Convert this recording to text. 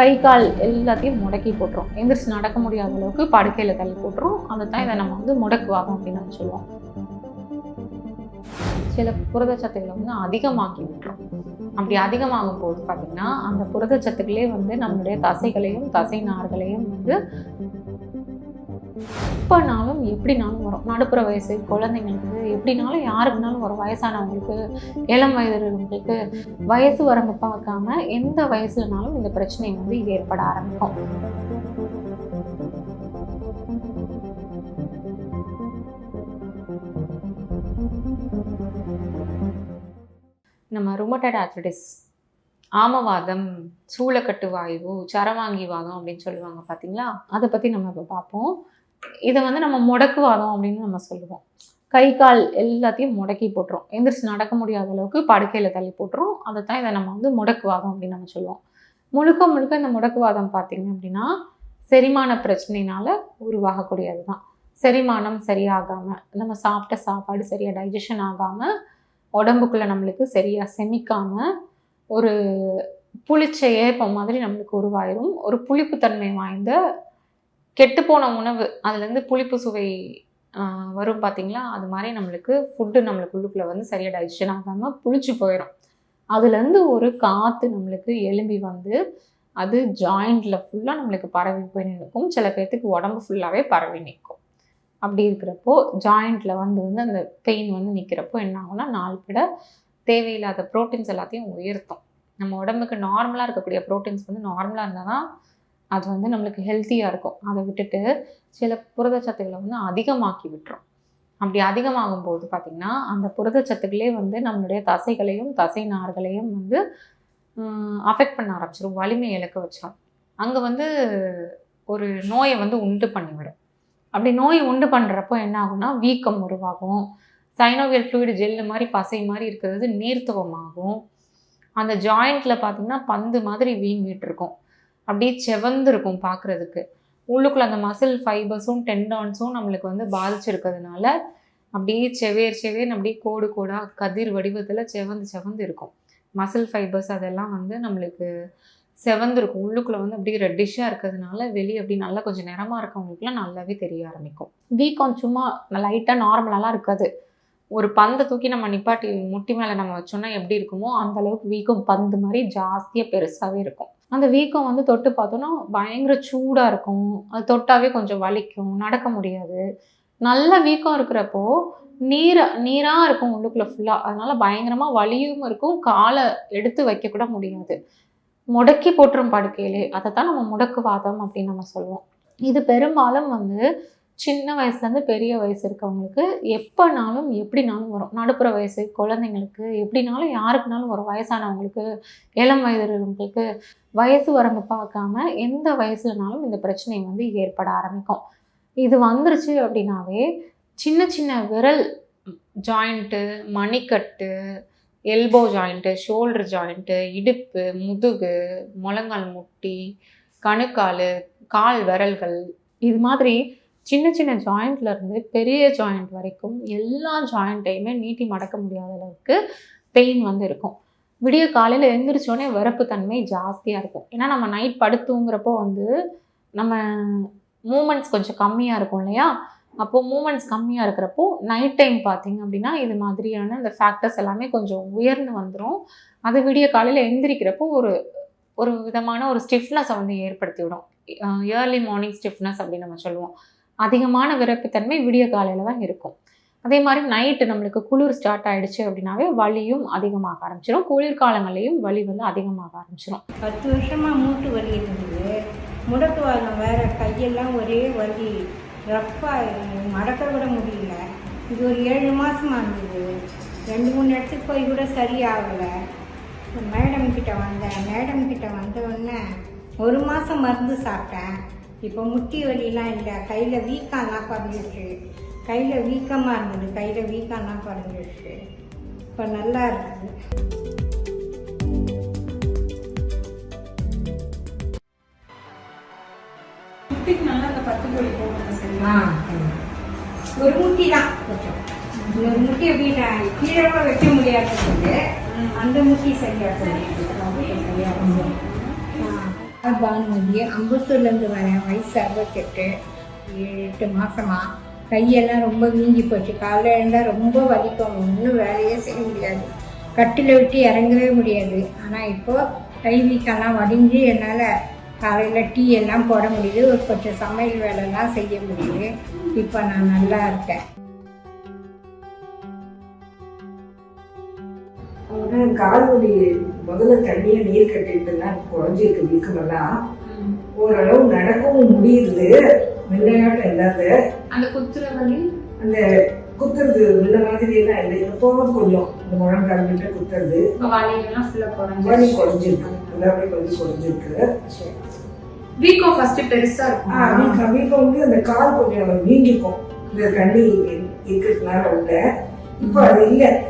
கை கால் எல்லாத்தையும் முடக்கி போட்டுரும். எந்திரிச்சு நடக்க முடியாத அளவுக்கு படுக்கையில் தள்ளி போட்டுரும். அதை தான் இதை நம்ம வந்து முடக்குவாகும் அப்படின்னு நம்ம சொல்லுவோம். சில புரதச்சத்துக்களை வந்து அதிகமாக்கி விட்டுரும். அப்படி அதிகமாகும் போது பார்த்தீங்கன்னா அந்த புரதச்சத்துக்களே வந்து நம்மளுடைய தசைகளையும் தசை நார்களையும் வந்து எப்போனாலும் எப்படினாலும் வரும். நடுப்புற வயசு குழந்தைங்களுக்கு எப்படினாலும் யாருக்குனாலும் வரும். வயசானவங்களுக்கு இளம் வயதுகளுக்கு வயசு வரம்பு பார்க்காம எந்த வயசுலனாலும் இந்த பிரச்சனை வந்து ஏற்பட ஆரம்பிக்கும். நம்ம ருமட்டட் ஆர்த்ரிட்டிஸ் ஆமவாதம் சூளக்கட்டு வாயு சரவாங்கி வாதம் அப்படின்னு சொல்லுவாங்க பார்த்தீங்களா அதை பற்றி நம்ம இப்போ பார்ப்போம் இதை வந்து நம்ம முடக்குவாதம் அப்படின்னு நம்ம சொல்லுவோம். கை கால் எல்லாத்தையும் முடக்கி போட்டுரும். எந்திரிச்சு நடக்க முடியாத அளவுக்கு படுக்கையில் தள்ளி போட்டுரும். அதை தான் இதை நம்ம வந்து முடக்குவாதம் அப்படின்னு நம்ம சொல்லுவோம். முழுக்க முழுக்க இந்த முடக்குவாதம் பார்த்திங்க அப்படின்னா செரிமான பிரச்சனையினால் உருவாகக்கூடியது தான். செரிமானம் சரியாகாமல் நம்ம சாப்பிட்ட சாப்பாடு சரியாக டைஜஷன் ஆகாமல் உடம்புக்குள்ளே நம்மளுக்கு சரியாக செமிக்காமல் ஒரு புளிச்ச ஏப்பம் மாதிரி நம்மளுக்கு உருவாயிரும். ஒரு புளிப்புத்தன்மை வாய்ந்த கெட்டுப்போன உணவு. அதுலேருந்து புளிப்பு சுவை வரும் பார்த்தீங்களா அது மாதிரி நம்மளுக்கு ஃபுட்டு நம்மளுக்கு உள்ளுக்குள்ளே வந்து சரியாக டைஜஷன் ஆகாமல் புளிச்சு போயிடும் அதுலேருந்து ஒரு காற்று நம்மளுக்கு எலும்பி வந்து அது ஜாயிண்டில் ஃபுல்லாக நம்மளுக்கு பரவி போய் நிற்கும். சில பேர்த்துக்கு உடம்பு ஃபுல்லாகவே பரவி நிற்கும். அப்படி இருக்கிறப்போ ஜாயிண்டில் வந்து வந்து அந்த பெயின் வந்து நிற்கிறப்போ என்ன ஆகும்னா நாள் விட தேவையில்லாத ப்ரோட்டீன்ஸ் எல்லாத்தையும் உயர்த்தும். நம்ம உடம்புக்கு நார்மலாக இருக்கக்கூடிய ப்ரோட்டீன்ஸ் வந்து நார்மலாக இருந்தால் தான் அது வந்து நம்மளுக்கு ஹெல்த்தியாக இருக்கும். அதை விட்டுட்டு சில புரதச்சத்துக்களை வந்து அதிகமாக்கி விட்டுரும். அப்படி அதிகமாகும் போது பார்த்திங்கன்னா அந்த புரதச்சத்துக்களே வந்து நம்மளுடைய தசைகளையும் தசை நார்களையும் வந்து அஃபெக்ட் பண்ண ஆரம்பிச்சிடும் வலிமை இழக்க வச்சிடும் அங்கே வந்து ஒரு நோயை வந்து உண்டு பண்ணிவிடும். அப்படி நோய் உண்டு பண்ணுறப்போ என்ன ஆகும்னா வீக்கம் உருவாகும். சைனோவியல் ஃப்ளூயிட் ஜெல்லு மாதிரி பசை மாதிரி இருக்கிறது நீர்த்துவமாகும். அந்த ஜாயிண்ட்டில் பார்த்திங்கன்னா பந்து மாதிரி வீங்கிட்டு இருக்கும் அப்படியே செவந்துருக்கும் பார்க்குறதுக்கு உள்ளுக்குள்ள அந்த மசில் ஃபைபர்ஸும் டெண்டான்ஸும் நம்மளுக்கு வந்து பாதிச்சிருக்கிறதுனால அப்படியே செவேர் செவேர்னு அப்படியே கோடு கோடாக கதிர் வடிவத்தில் செவந்து செவந்து இருக்கும். மசில் ஃபைபர்ஸ் அதெல்லாம் வந்து நம்மளுக்கு செவந்திருக்கும். உள்ளுக்குள்ளே வந்து அப்படியே ரெட்டிஷாக இருக்கிறதுனால வெளியே அப்படி நல்லா கொஞ்சம் நிறமாக இருக்கவங்களுக்குலாம் நல்லாவே தெரிய ஆரம்பிக்கும். வீக்கம் சும்மா லைட்டாக நார்மலாலாம் இருக்காது. ஒரு பந்தை தூக்கி நம்ம நிப்பாட்டி முட்டி மேலே நம்ம வச்சோம்னா எப்படி இருக்குமோ அந்த அளவுக்கு வீக்கம் பந்து மாதிரி ஜாஸ்தியாக பெருசாகவே இருக்கும். அந்த வீக்கம் வந்து தொட்டு பார்த்தோன்னா பயங்கர சூடாக இருக்கும். அது தொட்டாவே கொஞ்சம் வலிக்கும். நடக்க முடியாது. நல்ல வீக்கம் இருக்கிறப்போ நீர நீராக இருக்கும் உள்ளுக்குள்ளே ஃபுல்லாக அதனால பயங்கரமாக வலியும் இருக்கும். காலை எடுத்து வைக்கக்கூட முடியாது. முடக்கி போட்டுரும் படுக்கையிலே. அதை தான் நம்ம முடக்குவாதம் அப்படின்னு நம்ம சொல்லுவோம். இது பெரும்பாலும் வந்து சின்ன வயசுலேருந்து பெரிய வயசு இருக்கவங்களுக்கு எப்போனாலும் எப்படினாலும் வரும். நடுப்புற வயசு குழந்தைங்களுக்கு எப்படினாலும் யாருக்குனாலும் வரும். வயசானவங்களுக்கு இளம் வயதுகளுக்கு வயசு வரம்பு பார்க்காம எந்த வயசுலனாலும் இந்த பிரச்சனை வந்து ஏற்பட ஆரம்பிக்கும். இது வந்துருச்சு அப்படின்னாவே சின்ன சின்ன விரல் ஜாயிண்ட்டு மணிக்கட்டு எல்போ ஜாயிண்ட்டு ஷோல்டர் ஜாயிண்ட்டு இடுப்பு முதுகு முழங்கால் முட்டி கணுக்கால் கால் விரல்கள் இது மாதிரி சின்ன சின்ன ஜாயிண்ட்லேருந்து பெரிய ஜாயிண்ட் வரைக்கும் எல்லா ஜாயிண்ட்டையுமே நீட்டி மடக்க முடியாத அளவுக்கு பெயின் வந்து இருக்கும். விடிய காலையில் எழுந்திரிச்சோடனே வரப்பு தன்மை ஜாஸ்தியாக இருக்கும். ஏன்னா நம்ம நைட் படுத்துங்கிறப்போ வந்து நம்ம மூமெண்ட்ஸ் கொஞ்சம் கம்மியாக இருக்கும் இல்லையா? அப்போது மூமெண்ட்ஸ் கம்மியாக இருக்கிறப்போ நைட் டைம் பார்த்தீங்க அப்படின்னா இது மாதிரியான இந்த ஃபேக்டர்ஸ் எல்லாமே கொஞ்சம் உயர்ந்து வந்துடும் அது விடிய காலையில் எழுந்திரிக்கிறப்போ ஒரு ஒரு விதமான ஒரு ஸ்டிஃப்னஸை வந்து ஏற்படுத்தி விடும் ஏர்லி மார்னிங் ஸ்டிஃப்னஸ் அப்படின்னு நம்ம சொல்லுவோம். அதிகமான விறப்புத்தன்மை விடிய காலையில் தான் இருக்கும். அதே மாதிரி நைட்டு நம்மளுக்கு குளிர் ஸ்டார்ட் ஆயிடுச்சு அப்படின்னாவே வலியும் அதிகமாக ஆரம்பிச்சிடும் குளிர்காலங்களையும் வலி வந்து அதிகமாக ஆரம்பிச்சிடும் பத்து வருஷமாக மூட்டு வலி இருந்தது. முடக்குவாதம் வேற கையெல்லாம் ஒரே வலி. ரஃப்பாக மடக்க விட முடியல. இது ஒரு ஏழு மாசமா இருந்தது. ரெண்டு மூணு இடத்துக்கு போய் கூட சரியாகலை. மேடம் கிட்ட வந்தேன். மேடம் கிட்ட வந்த உடனே ஒரு மாதம் மருந்து சாப்பிட்டேன். இப்போ முட்டி வலிலாம் இல்லை. கையில் வீக்கம்லாம் குறைஞ்சிருச்சு கையில் வீக்கமாக இருந்தது. கையில் வீக்கம்லாம் குறைஞ்சிருச்சு இப்போ நல்லா இருக்குது. ஒரு முட்டி தான் கொஞ்சம். இன்னொரு முட்டி வீட்டை கீழே வைக்க முடியாதது அந்த முட்டி சரியா. சரியா பானுமதி அம்பத்தூர்லேருந்து வரேன் வயசு அறுபத்தெட்டு எட்டு மாதமா கையெல்லாம் ரொம்ப வீங்கி போச்சு. காலைல எழுந்தால் ரொம்ப வலிக்கும். ஒன்றும் வேலையே செய்ய முடியாது. கட்டில் விட்டு இறங்கவே முடியாது. ஆனால் இப்போது கை வீக்கெல்லாம் வடிஞ்சு என்னால் காலையில் டீ எல்லாம் போட முடியுது. ஒரு கொஞ்சம் சமையல் வேலைலாம் செய்ய முடியுது. இப்போ நான் நல்லா இருக்கேன். ஆனா கால் வலி முதல்ல தண்ணியை நீர் கட்டிட்டுலாம் குறைஞ்சிருக்கு வீக்கமெல்லாம். ஓரளவு நடக்கவும் முடியுது. முன்னையாட்டம் இல்லாத. அந்த குத்துற வலி? அந்த குத்துறது முன்ன மாதிரி எல்லாம் இல்லை. எப்போவும் கொஞ்சம் இந்த முழங்கால் விட்டு குத்துறது. வலி குறைஞ்சி குறைஞ்சிருக்கு எல்லாமே வலி குறைஞ்சிருக்கு. வீக்கம் ஃபர்ஸ்ட் பெருசா இருக்கும்? ஆஹ் வீக்கம். வீக்கம் வந்து அந்த கால் கொஞ்சம் வீங்கிக்கும் இந்த தண்ணி இருக்கிறதுனால உள்ள. இப்போ அது இல்லை.